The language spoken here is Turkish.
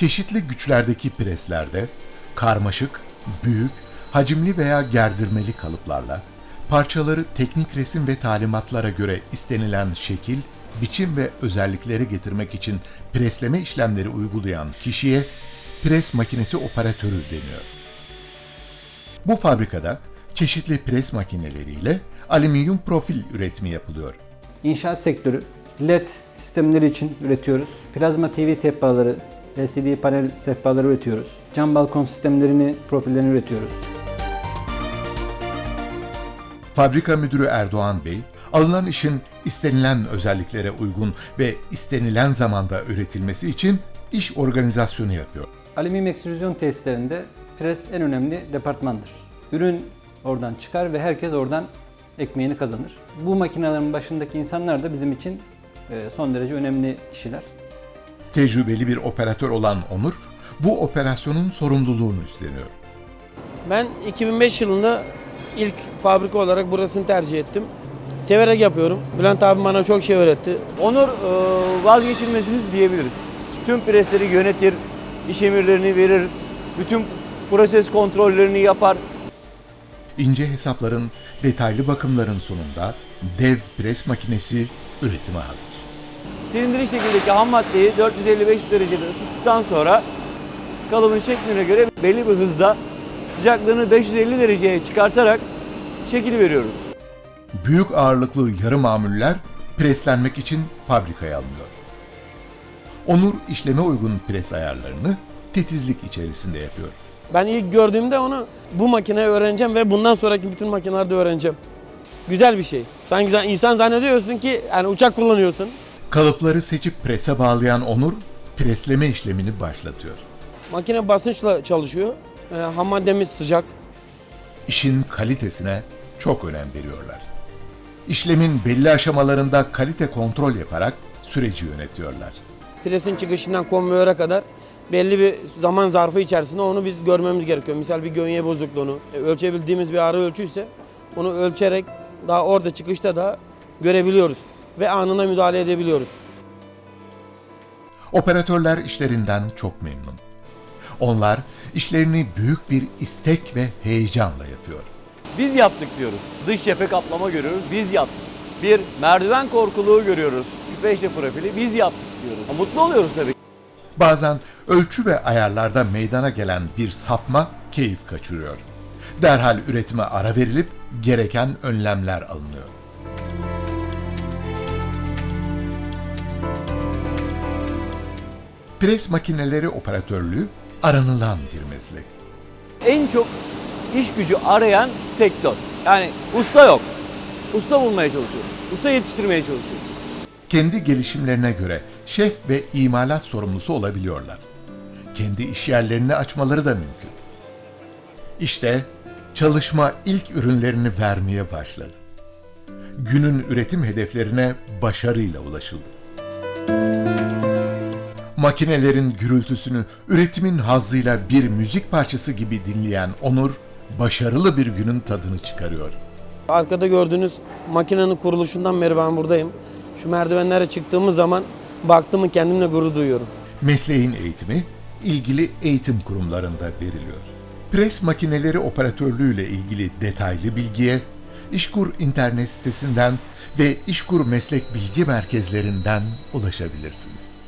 Çeşitli güçlerdeki preslerde karmaşık, büyük, hacimli veya gerdirmeli kalıplarla parçaları teknik resim ve talimatlara göre istenilen şekil, biçim ve özellikleri getirmek için presleme işlemleri uygulayan kişiye pres makinesi operatörü deniyor. Bu fabrikada çeşitli pres makineleriyle alüminyum profil üretimi yapılıyor. İnşaat sektörü LED sistemleri için üretiyoruz. Plazma TV sehpaları, LCD panel sehpaları üretiyoruz. Cam balkon sistemlerini, profillerini üretiyoruz. Fabrika müdürü Erdoğan Bey, alınan işin istenilen özelliklere uygun ve istenilen zamanda üretilmesi için iş organizasyonu yapıyor. Alüminyum ekstrüzyon tesislerinde pres en önemli departmandır. Ürün oradan çıkar ve herkes oradan ekmeğini kazanır. Bu makinelerin başındaki insanlar da bizim için e, son derece önemli kişiler. Tecrübeli bir operatör olan Onur, bu operasyonun sorumluluğunu üstleniyor. Ben 2005 yılında ilk fabrika olarak burasını tercih ettim. Severek yapıyorum. Bülent abi bana çok şey öğretti. Onur e, vazgeçilmezimiz diyebiliriz. Tüm presleri yönetir, iş emirlerini verir, bütün proses kontrollerini yapar. İnce hesapların, detaylı bakımların sonunda dev pres makinesi üretime hazır. Silindirik şekildeki ham maddeyi 450-500 derecede ısıttıktan sonra kalıbın şekline göre belli bir hızda sıcaklığını 550 dereceye çıkartarak şekil veriyoruz. Büyük ağırlıklı yarı mamuller preslenmek için fabrikaya alınıyor. Onur işleme uygun pres ayarlarını titizlik içerisinde yapıyor. Ben ilk gördüğümde onu bu makineyi öğreneceğim ve bundan sonraki bütün makinelerde öğreneceğim. Güzel bir şey. Sanki sen- insan zannediyorsun ki yani uçak kullanıyorsun. Kalıpları seçip prese bağlayan Onur, presleme işlemini başlatıyor. Makine basınçla çalışıyor. Ee, ham maddemiz sıcak. İşin kalitesine çok önem veriyorlar. İşlemin belli aşamalarında kalite kontrol yaparak süreci yönetiyorlar. Presin çıkışından konveyöre kadar belli bir zaman zarfı içerisinde onu biz görmemiz gerekiyor. Misal bir gönye bozukluğunu, e, ölçebildiğimiz bir ara ölçüyse onu ölçerek daha orada çıkışta da görebiliyoruz ve anında müdahale edebiliyoruz. Operatörler işlerinden çok memnun. Onlar işlerini büyük bir istek ve heyecanla yapıyor. Biz yaptık diyoruz. Dış cephe kaplama görüyoruz, biz yaptık. Bir merdiven korkuluğu görüyoruz. Küpeşte profili biz yaptık diyoruz. Mutlu oluyoruz tabii. Bazen ölçü ve ayarlarda meydana gelen bir sapma keyif kaçırıyor. Derhal üretime ara verilip gereken önlemler alınıyor. Pres makineleri operatörlüğü aranılan bir meslek. En çok iş gücü arayan sektör. Yani usta yok. Usta bulmaya çalışıyoruz. Usta yetiştirmeye çalışıyoruz. kendi gelişimlerine göre şef ve imalat sorumlusu olabiliyorlar. Kendi iş yerlerini açmaları da mümkün. İşte çalışma ilk ürünlerini vermeye başladı. Günün üretim hedeflerine başarıyla ulaşıldı. Makinelerin gürültüsünü üretimin hazzıyla bir müzik parçası gibi dinleyen Onur, başarılı bir günün tadını çıkarıyor. Arkada gördüğünüz makinenin kuruluşundan beri ben buradayım. Şu merdivenlere çıktığımız zaman baktım mı kendimle gurur duyuyorum. Mesleğin eğitimi ilgili eğitim kurumlarında veriliyor. Pres makineleri operatörlüğüyle ilgili detaylı bilgiye İşkur internet sitesinden ve İşkur meslek bilgi merkezlerinden ulaşabilirsiniz.